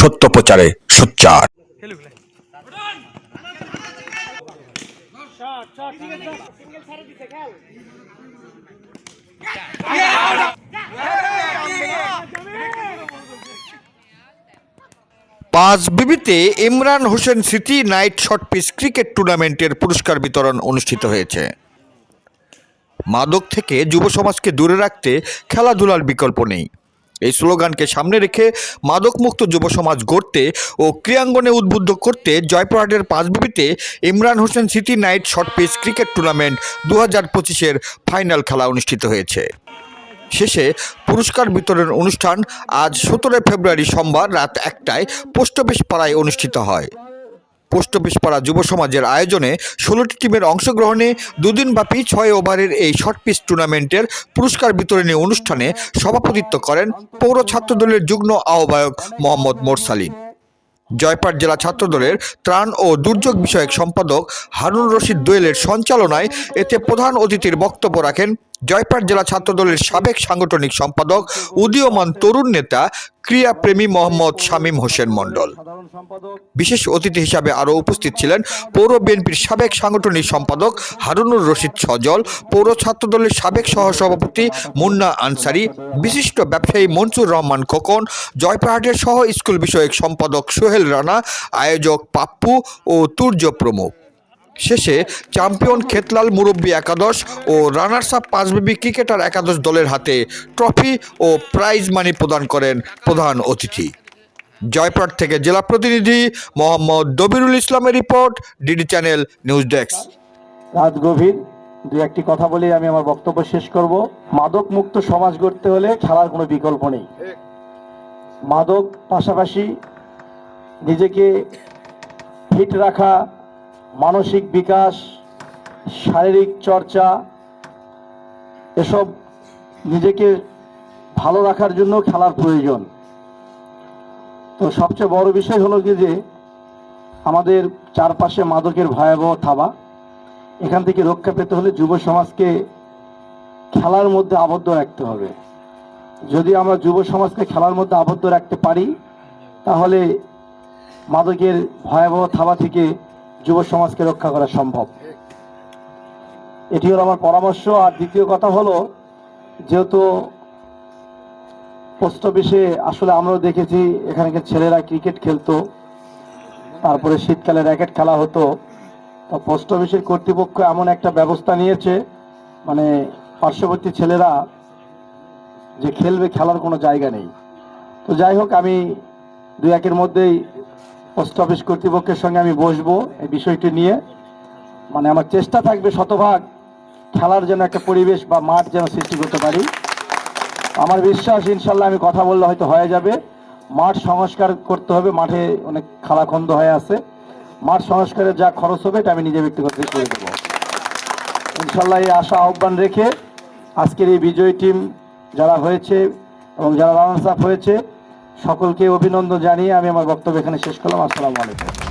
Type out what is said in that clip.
সত্য প্রচারে সোচ্চার। পাঁচ বিবিতে ইমরান হোসেন স্মৃতি নাইট শর্ট পিচ ক্রিকেট টুর্নামেন্টের পুরস্কার বিতরণ অনুষ্ঠিত হয়েছে। মাদক থেকে যুব সমাজকে দূরে রাখতে খেলাধুলার বিকল্প নেই। এই স্লোগানকে সামনে রেখে মাদকমুক্ত যুব সমাজ গড়তে ও ক্রীড়াঙ্গনে উদ্বুদ্ধ করতে জয়পুরহাটের পাঁচবিবিতে Imran Hossain city night short pitch cricket tournament দু হাজার পঁচিশের ফাইনাল খেলা অনুষ্ঠিত হয়েছে। শেষে পুরস্কার বিতরণ অনুষ্ঠান আজ সতেরোই ফেব্রুয়ারি সোমবার রাত একটায় পোস্ট অফিস পাড়ায় অনুষ্ঠিত হয়। পোস্ট অফিস পাড়া যুব সমাজের আয়োজনে ষোলোটি টিমের অংশগ্রহণে দুদিনব্যাপী ছয় ওভারের এই শর্ট পিচ টুর্নামেন্টের পুরস্কার বিতরণী অনুষ্ঠানে সভাপতিত্ব করেন পৌর ছাত্রদলের যুগ্ম আহ্বায়ক মোহাম্মদ মোরসালিন। জয়পাট জেলা ছাত্রদলের ত্রাণ ও দুর্যোগ বিষয়ক সম্পাদক হারুন রশিদ দোয়েলের সঞ্চালনায় এতে প্রধান অতিথির বক্তব্য রাখেন জয়পাট জেলা ছাত্রদলের সাবেক সাংগঠনিক সম্পাদক উদীয়মান তরুণ নেতা ক্রীড়াপ্রেমী মোহাম্মদ শামীম হোসেন মণ্ডল। বিশেষ অতিথি হিসাবে আরও উপস্থিত ছিলেন পৌর বিএনপির সাবেক সাংগঠনিক সম্পাদক হারুনুর রশিদ সজল পৌর ছাত্রদলের সাবেক সহসভাপতি মুন্না আনসারি বিশিষ্ট ব্যবসায়ী মনসুর রহমান খোকন জয়পাহাটের সহ স্কুল বিষয়ক সম্পাদক সোহেল রানা আয়োজক পাপ্পু ও তুর্য প্রমুখ। শেষে চ্যাম্পিয়ন খেতলাল মুরব্বী একাদশ ও রানার্স আপ পাঁচবিবি ক্রিকেটার একাদশ দলের হাতে ট্রফি ও প্রাইজ মানি প্রদান করেন প্রধান অতিথি। জয়পাট থেকে জেলা প্রতিনিধি মোহাম্মদ দবিরুল ইসলামের report DD channel news desk. রাত গভীর, দু একটি কথা বলে আমি আমার বক্তব্য শেষ করব। মাদক মুক্ত সমাজ গড়তে হলে খেলার কোনো বিকল্প নেই। মাদক পাশাপাশি নিজেকে ফিট রাখা মানসিক বিকাশ, শারীরিক চর্চা, এসব নিজেকে ভালো রাখার জন্য খেলার প্রয়োজন। তো সবচেয়ে বড় বিষয় হলো কি যে, আমাদের চারপাশে মাদকের ভয়াবহ থাবা। এখান থেকে রক্ষা পেতে হলে যুব সমাজকে খেলার মধ্যে আবদ্ধ রাখতে হবে। যদি আমরা যুব সমাজকে খেলার মধ্যে আবদ্ধ রাখতে পারি, তাহলে মাদকের ভয়াবহ থাবা থেকে যুব সমাজকে রক্ষা করা সম্ভব। এটি হলো আমার পরামর্শ। আর দ্বিতীয় কথা হলো, যেহেতু পোস্ট অফিসে আসলে আমরাও দেখেছি, এখানকার ছেলেরা ক্রিকেট খেলতো, তারপরে শীতকালে র্যাকেট খেলা হতো, তো পোস্ট অফিসের কর্তৃপক্ষ এমন একটা ব্যবস্থা নিয়েছে মানে পার্শ্ববর্তী ছেলেরা যে খেলবে, খেলার কোনো জায়গা নেই। তো যাই হোক, আমি দু একের মধ্যেই পোস্ট অফিস কর্তৃপক্ষের সঙ্গে আমি বসবো এই বিষয়টি নিয়ে। মানে আমার চেষ্টা থাকবে শতভাগ খেলার যেন একটা পরিবেশ বা মাঠ যেন সৃষ্টি করতে পারি। আমার বিশ্বাস ইনশাল্লাহ আমি কথা বললে হয়তো হয়ে যাবে। মাঠ সংস্কার করতে হবে, মাঠে অনেক খালাখন্দ হয়ে আছে। মাঠ সংস্কারের যা খরচ হবে এটা আমি নিজে ব্যক্তিগত করে দেবো ইনশাল্লাহ এই আশা আহ্বান রেখে আজকের এই বিজয়ী টিম যারা হয়েছে এবং যারা রানার্স আপ হয়েছে সকলকে অভিনন্দন জানিয়ে আমি আমার বক্তব্য এখানে শেষ করলাম। আসসালামু আলাইকুম।